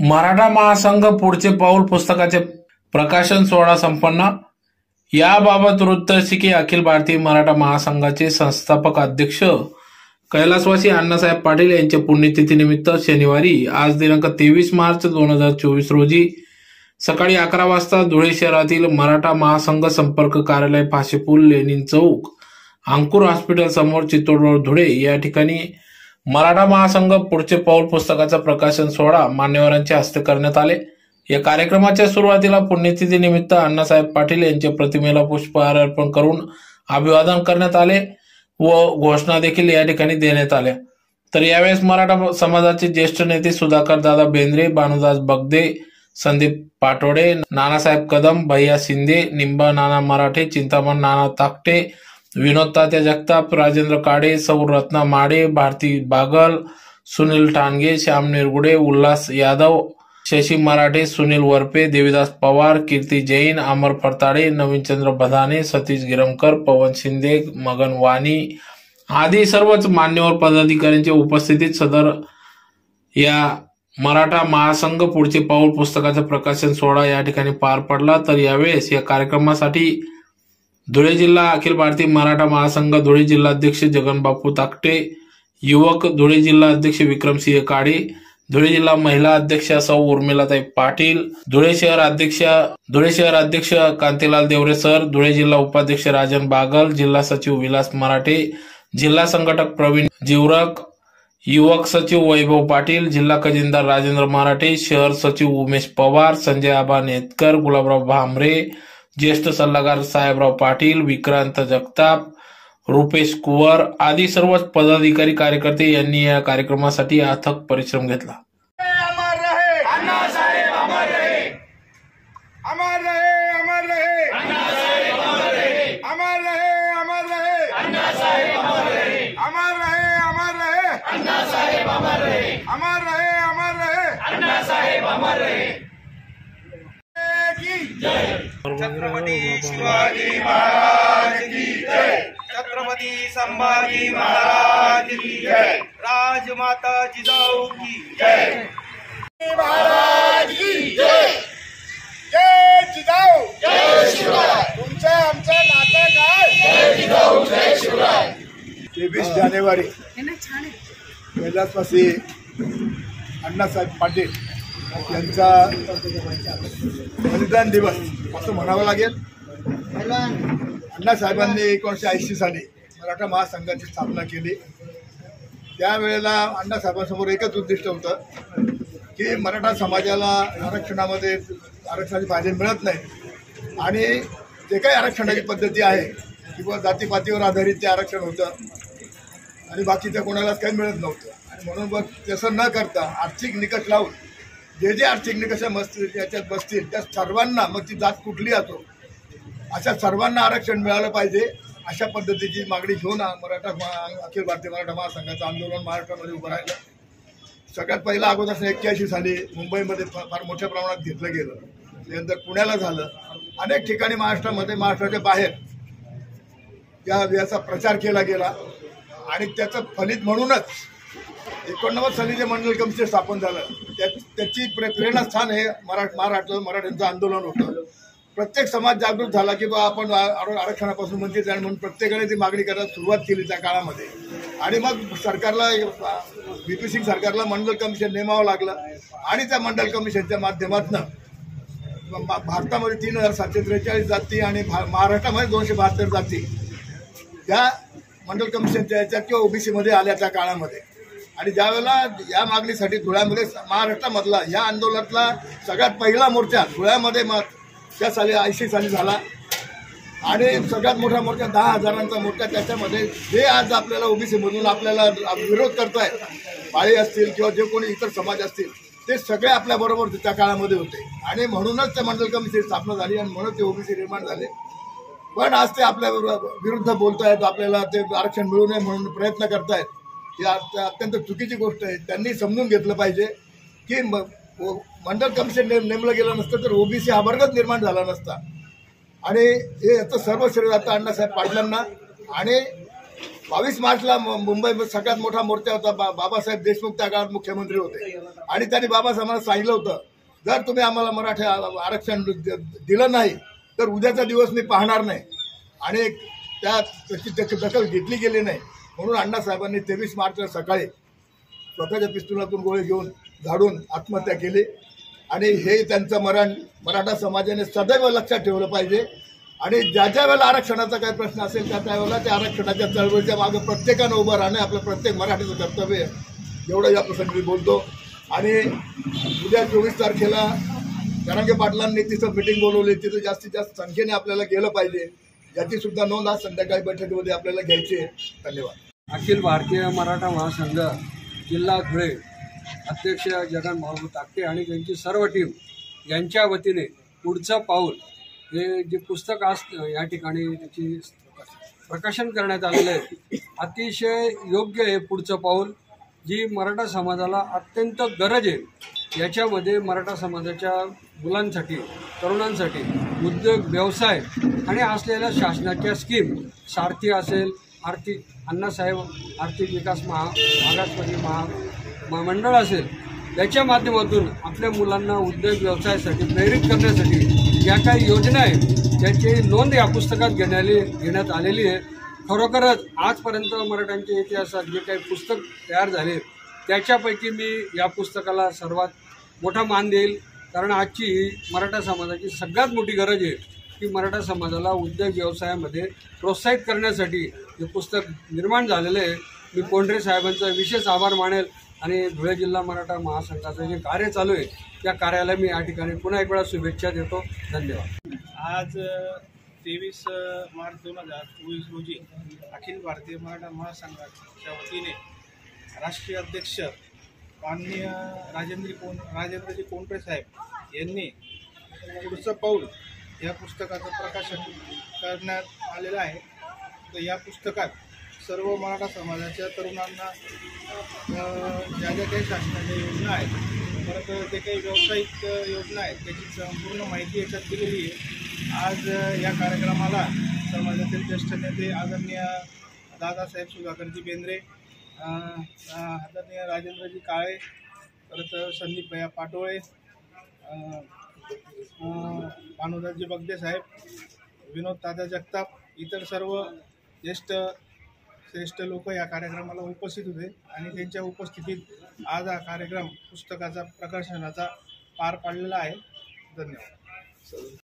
मराठा महासंघ पुढचे पाऊल पुस्तकाचे प्रकाशन सोहळा संपन्न. याबाबत वृत्तसिके अखिल भारतीय मराठा महासंघाचे संस्थापक अध्यक्ष कैलासवासी अण्णासाहेब पाटील यांच्या पुण्यतिथीनिमित्त शनिवारी आज दिनांक तेवीस मार्च दोन हजार चोवीस रोजी सकाळी अकरा वाजता धुळे शहरातील मराठा महासंघ संपर्क कार्यालय फाशीपूल लेनिन चौक अंकुर हॉस्पिटल समोर चित्तोड रोड धुळे या ठिकाणी मराठा महासंघ पुढचे पाऊल पुस्तकाचा प्रकाशन सोहळा मान्यवरांच्या हस्ते करण्यात आले. या कार्यक्रमाच्या सुरुवातीला पुण्यतिथी निमित्त अण्णासाहेब पाटील यांच्या प्रतिमेला पुष्पहार अर्पण करून अभिवादन करण्यात आले व घोषणा देखील या ठिकाणी देण्यात आल्या. तर यावेळेस मराठा समाजाचे ज्येष्ठ नेते सुधाकर दादा बेंद्रे भानुदास बगदे संदीप पाटोडे नानासाहेब कदम भैया शिंदे निंबा नाना मराठे चिंतामण नाना ताकटे विनोद तात्या जगताप राजेंद्र काडे सौ रत्ना माडे भारती बागल सुनील ठाणगे श्याम निरगुडे उल्हास यादव शशी मराठे सुनील वरपे देवीदास पवार कीर्ती जैन अमर फरताडे नवीनचंद्र बधाने सतीश गिरमकर पवन शिंदे मगन वाणी आदी सर्वच मान्यवर पदाधिकाऱ्यांच्या उपस्थितीत सदर या मराठा महासंघ पुढचे पाऊल पुस्तकाचं प्रकाशन सोहळा या ठिकाणी पार पडला. तर यावेळेस या कार्यक्रमासाठी धुळे जिल्हा अखिल भारतीय मराठा महासंघ धुळे जिल्हाध्यक्ष जगनबापू ताकटे युवक धुळे जिल्हा अध्यक्ष विक्रमसिंह काळे धुळे जिल्हा महिला अध्यक्ष सौ उर्मिलाताई पाटील धुळे शहर अध्यक्ष धुळे शहर अध्यक्ष कांतीलाल देवरे सर धुळे जिल्हा उपाध्यक्ष राजन बागल जिल्हा सचिव विलास मराठे जिल्हा संघटक प्रवीण जिवरक युवक सचिव वैभव पाटील जिल्हा खजिनदार राजेंद्र मराठे शहर सचिव उमेश पवार संजय आबा नेतकर गुलाबराव भामरे ज्येष्ठ सल्लागार साहेबराव पाटील विक्रांत जगताप रुपेश कुवर आदी सर्वच पदाधिकारी कार्यकर्ते यांनी या कार्यक्रमासाठी अथक परिश्रम घेतला अमर रहे छत्रपती शिवाजी महाराज की जय. छत्रपती संभाजी महाराज की जय. राजमाता जिजाऊ की जय. महाराज की जय. जय जिजाऊ. जय शिवराय. तुमचं आमचं नातं काय? जय जिजाऊ जय शिवराय. तेवीस जानेवारी. कैलासवासी अण्णासाहेब पाटील. यांचा बलिदान दिवस असं म्हणावं लागेल. अण्णासाहेबांनी एकोणीसशे ऐंशी साली मराठा महासंघाची स्थापना केली. त्यावेळेला अण्णासाहेबांसमोर एकच उद्दिष्ट होतं की मराठा समाजाला आरक्षणामध्ये आरक्षणाची फायदे मिळत नाही. आणि जे काही आरक्षणाची पद्धती आहे किंवा जातीपातीवर आधारित ते आरक्षण होतं आणि बाकीच्या कोणालाच काही मिळत नव्हतं. आणि म्हणून मग तसं न करता आर्थिक निकट लावून जे जे आर्थिक निकष बसतील याच्यात बसतील त्या सर्वांना मग ती जात कुठली असो अशा सर्वांना आरक्षण मिळालं पाहिजे अशा पद्धतीची मागणी घेऊन मराठा अखिल भारतीय मराठा महासंघाचं आंदोलन महाराष्ट्रामध्ये उभं राहिलं. सगळ्यात पहिलं अगोदर एक्क्याऐंशी साली मुंबईमध्ये फार मोठ्या प्रमाणात घेतलं गेलं. त्यानंतर पुण्याला झालं. अनेक ठिकाणी महाराष्ट्रामध्ये महाराष्ट्राच्या बाहेर या याचा प्रचार केला गेला. आणि त्याचं फलित म्हणूनच एकोणनव्वद साली जे मंडल कमिशन स्थापन झालं त्या त्याची प्रेरणास्थान हे मराठ महाराष्ट्र मराठ्यांचं आंदोलन होतं. प्रत्येक समाज जागृत झाला की बा आपण आरक्षणापासून वंचित आहे म्हणून प्रत्येकाने ती मागणी करायला सुरुवात केली त्या काळामध्ये. आणि मग सरकारला बी पी सिंग सरकारला मंडल कमिशन नेमावं लागलं. आणि त्या मंडल कमिशनच्या माध्यमातून भारतामध्ये तीन हजार सातशे त्रेचाळीस जाती आणि भा- महाराष्ट्रामध्ये दोनशे बहात्तर जाती त्या मंडल कमिशनच्या याच्यात किंवा ओबीसीमध्ये आल्या त्या काळामध्ये. आणि ज्यावेळेला या मागणीसाठी धुळ्यामध्ये महाराष्ट्रामधला या आंदोलनातला सगळ्यात पहिला मोर्चा धुळ्यामध्ये मग त्या साली ऐंशी साली झाला. आणि सगळ्यात मोठा मोर्चा दहा हजारांचा मोर्चा त्याच्यामध्ये. जे आज आपल्याला ओबीसीमधून आपल्याला विरोध करतायत बाळी असतील किंवा जे कोणी इतर समाज असतील ते सगळे आपल्याबरोबर त्या काळामध्ये होते. आणि म्हणूनच त्या मंडल कमिटीची स्थापना झाली आणि म्हणून ते ओबीसी निर्माण झाले. पण आज ते आपल्या विरुद्ध बोलतायत आपल्याला ते आरक्षण मिळू नये म्हणून प्रयत्न करतायत. ही अत्यंत चुकीची गोष्ट आहे. त्यांनी समजून घेतलं पाहिजे की म- मंडल कमिशन नेम नेमलं गेलं नसतं तर ओबीसी हा वर्गच निर्माण झाला नसता. आणि हे याचं सर्व श्रेय आता अण्णासाहेब पाटलांना आणि बावीस मार्चला मु- मुंबईमध्ये सगळ्यात मोठा मोर्चा होता. बा- बाबासाहेब देशमुख त्या काळात मुख्यमंत्री होते. आणि त्यांनी बाबासाहेबांना सांगितलं होतं जर तुम्ही आम्हाला मराठी आरक्षण दिलं नाही तर उद्याचा दिवस मी पाहणार नाही. आणि त्या तशी त्याची दखल घेतली गेली नाही. म्हणून अण्णासाहेबांनी तेवीस मार्चला सकाळी स्वतःच्या पिस्तुलातून गोळे घेऊन झाडून आत्महत्या केली. आणि हे त्यांचं मरण मराठा समाजाने सदैव लक्षात ठेवलं पाहिजे. आणि ज्या ज्या वेळेला आरक्षणाचा काही प्रश्न असेल त्या त्यावेळेला त्या आरक्षणाच्या चळवळीच्या मागं प्रत्येकानं उभं राहणं आपलं प्रत्येक मराठीचं कर्तव्य आहे. एवढं या प्रसंगी बोलतो. आणि उद्या चोवीस तारखेला जरांगे पाटलांनी तिथं मिटिंग बोलवली. तिथं जास्तीत जास्त संख्येने आपल्याला गेलं पाहिजे. याची सुद्धा नोंद आज संध्याकाळी बैठकीमध्ये आपल्याला घ्यायची आहे. धन्यवाद. अखिल भारतीय मराठा महासंघ जिल्हा धुळे अध्यक्ष जगन भाऊ ताकटे आणि त्यांची सर्व टीम यांच्या वतीने पुढचं पाऊल हे जे पुस्तक आज या ठिकाणी त्याची प्रकाशन करण्यात आलेलं आहे अतिशय योग्य आहे पुढचं पाऊल जी मराठा समाजाला अत्यंत गरज आहे. याच्यामध्ये मराठा समाजाच्या मुलांसाठी तरुणांसाठी उद्योग व्यवसाय आणि असलेल्या शासनाच्या स्कीम सारथी असेल आर्थिक अण्णासाहेब आर्थिक विकास महा मागासवर्गीय महा मंडळ असेल याच्या माध्यमातून आपल्या मुलांना उद्योग व्यवसायासाठी प्रेरित करण्यासाठी ज्या काही योजना आहेत त्याची नोंद या पुस्तकात घेण्याली घेण्यात आलेली आहे. खरोखरच आजपर्यंत मराठ्यांच्या इतिहासात जे काही पुस्तक तयार झाले त्याच्यापैकी मी या पुस्तकाला सर्वात मोठा मान देईल. कारण आजची ही मराठा समाजाची सगळ्यात मोठी गरज आहे. की मराठा समाजाला उद्योग व्यवसायामध्ये प्रोत्साहित करण्यासाठी हे पुस्तक निर्माण झालेलं आहे. मी कोंढरे साहेबांचा विशेष आभार मानेल आणि धुळे जिल्हा मराठा महासंघाचं जे कार्य चालू आहे त्या कार्याला मी या ठिकाणी पुन्हा एक वेळा शुभेच्छा देतो. धन्यवाद. आज तेवीस मार्च दोन हजार चोवीस रोजी अखिल भारतीय मराठा महासंघाच्या वतीने राष्ट्रीय अध्यक्ष माननीय राजेंद्र कोण राजेंद्रजी कोंडरे साहेब यांनी पुढचं पाऊल या पुस्तकाचं प्रकाशन करण्यात आलेलं आहे. तर या पुस्तकात सर्व मराठा समाजाच्या तरुणांना ज्या ज्या काही शासनाच्या योजना आहेत परत ते काही व्यावसायिक योजना आहेत त्याची संपूर्ण माहिती याच्यात दिलेली आहे. आज या कार्यक्रमाला समाजातील ज्येष्ठ नेते आदरणीय दादासाहेब सुधाकरजी बेंद्रे आदरणीय राजेंद्रजी काळे परत संदीपभैया पाटोळे भानुदाजी भानुदासजी बगदे साहेब विनोद दादा जगताप इतर सर्व ज्येष्ठ श्रेष्ठ लोक या कार्यक्रमाला उपस्थित होते आणि त्यांच्या उपस्थितीत आज हा कार्यक्रम पुस्तकाचा प्रकाशनाचा पार पाडलेला आहे. धन्यवाद.